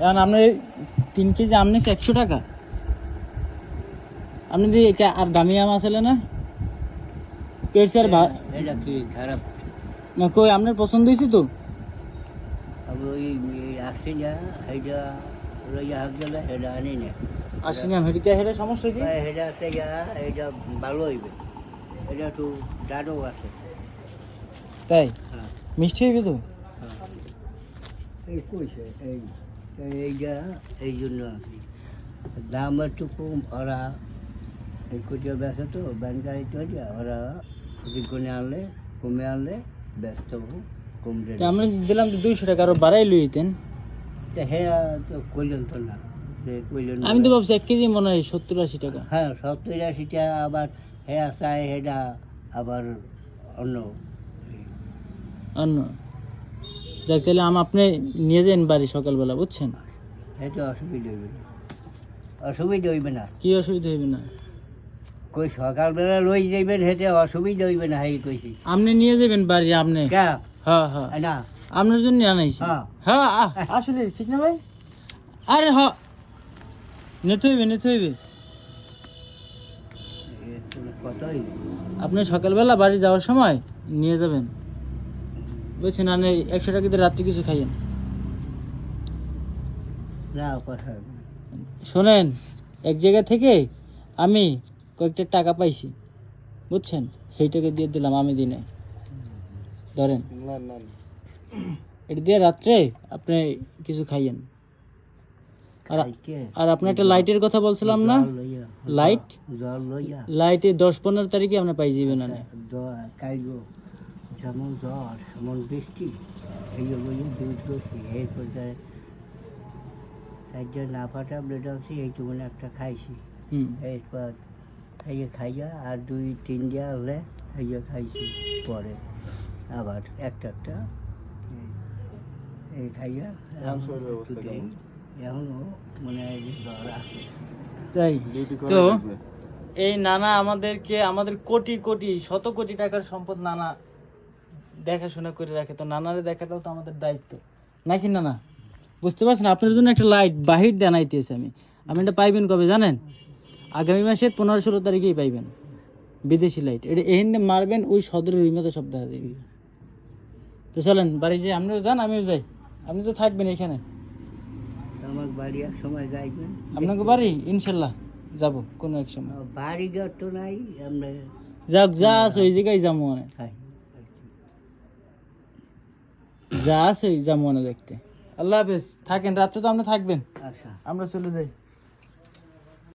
এখন আপনি তিন কেজি আম নিচ্ছে একশো টাকা। আপনি দিয়ে এটা আর দামি আম আছে না পেয়েছে আর এটা কি খারাপ? না কই আপনার পছন্দ হয়েছে তো? আসছে যা এটা লইয়া হাক গেলে এটা আনি না। আসি না হেঁটে হেঁটে সমস্যা কি? আছে যা এটা ভালো হইবে। এটা একটু আছে। তাই? হ্যাঁ। মিষ্টি হইবে তো? এই কইছে এই এইটা এই জন্য কি দাম একটু কম ওরা এই কুটিয়া বেসে তো ব্যাংকারি তো ওরা যদি আনলে কমে আনলে ব্যস্ত কম রেট আমরা দিলাম তো দুইশো টাকা আরও বাড়াই লইতেন হ্যাঁ তো কইলেন তো না আমি তো ভাবছি এক কেজি মনে হয় সত্তর আশি টাকা। হ্যাঁ সত্তর আশিটা আবার হ্যাঁ চায় সেটা আবার অন্য। অন্য। যাক তাহলে আম আপনি নিয়ে যান বাড়ি সকালবেলা বুঝছেন? এতে অসুবিধা হইবে না। অসুবিধা হইবে না। কি অসুবিধা হইবে না? কই সকালবেলা লই যাইবেন হেতে অসুবিধা হইবে না এই কইছি। আপনি নিয়ে যাবেন বাড়ি আপনি? কে? হ্যাঁ হ্যাঁ। না। আপনার জন্য আনাইছি। হ্যাঁ। হ্যাঁ আসলে ঠিক না ভাই? আরে হ নিতে হইবে নিতে হইবে। এ তো কত হইবে আপনি সকালবেলা বাড়ি যাওয়ার সময় নিয়ে যাবেন। বুঝছেন আপনি একশো টাকা দিয়ে রাত্রে কিছু খাইয়েন। শোনেন এক জায়গা থেকে আমি কয়েকটা টাকা পাইছি বুঝছেন? সেই টাকা দিয়ে দিলাম আমি দিনে। ধরেন এটা দিয়ে রাত্রে আপনি কিছু খাইয়েন। আর আর আপনি একটা লাইটের কথা বলছিলাম না? লাইট? লাইটে দশ পনেরো তারিখে আপনি পাই যাবেন যেমন জ্বর যেমন বৃষ্টি এই লইয়া দুধ করছি এরপর তার জন্য না ফাটা ব্লেড আনছি এইটুকু একটা খাইছি। হুম। এরপর এই খাইয়া আর দুই তিন দিয়া হলে এই খাইছি পরে। আবার একটা একটা এই- খাইয়া দেই। মনে হয় জ্বর আছে। তাই? তো এই নানা আমাদেরকে আমাদের কোটি কোটি শত কোটি টাকার সম্পদ নানা দেখাশোনা করে রাখে তো নানারে দেখাটাও তো আমাদের দায়িত্ব। নাকি নানা? বুঝতে পারছেন? আপনার জন্য একটা লাইট বাহির দেনাইতেছি আমি। আপনি এটা পাইবেন কবে জানেন? আগামী মাসের পনেরো ষোলো তারিখেই পাইবেন। বিদেশি লাইট এটা এখানে মারবেন ওই সদরের রিমোতে সব দেখা দেবে। তো চলেন বাড়ি যাই। আপনিও যান আমিও যাই। আপনি তো থাকবেন এখানে। আমার বাড়ি এক সময় যাইবেন আপনাকে বাড়ি? ইনশাল্লাহ। যাব কোনো এক সময়। বাড়ি ঘর তো নাই আমরা যাক যা আছে ওই জায়গায় যাব। মানে খাই যা আছে যা মানে দেখতে। আল্লাহ হাফেজ থাকেন রাত্রে তো আপনি থাকবেন। আচ্ছা। আমরা চলে যাই।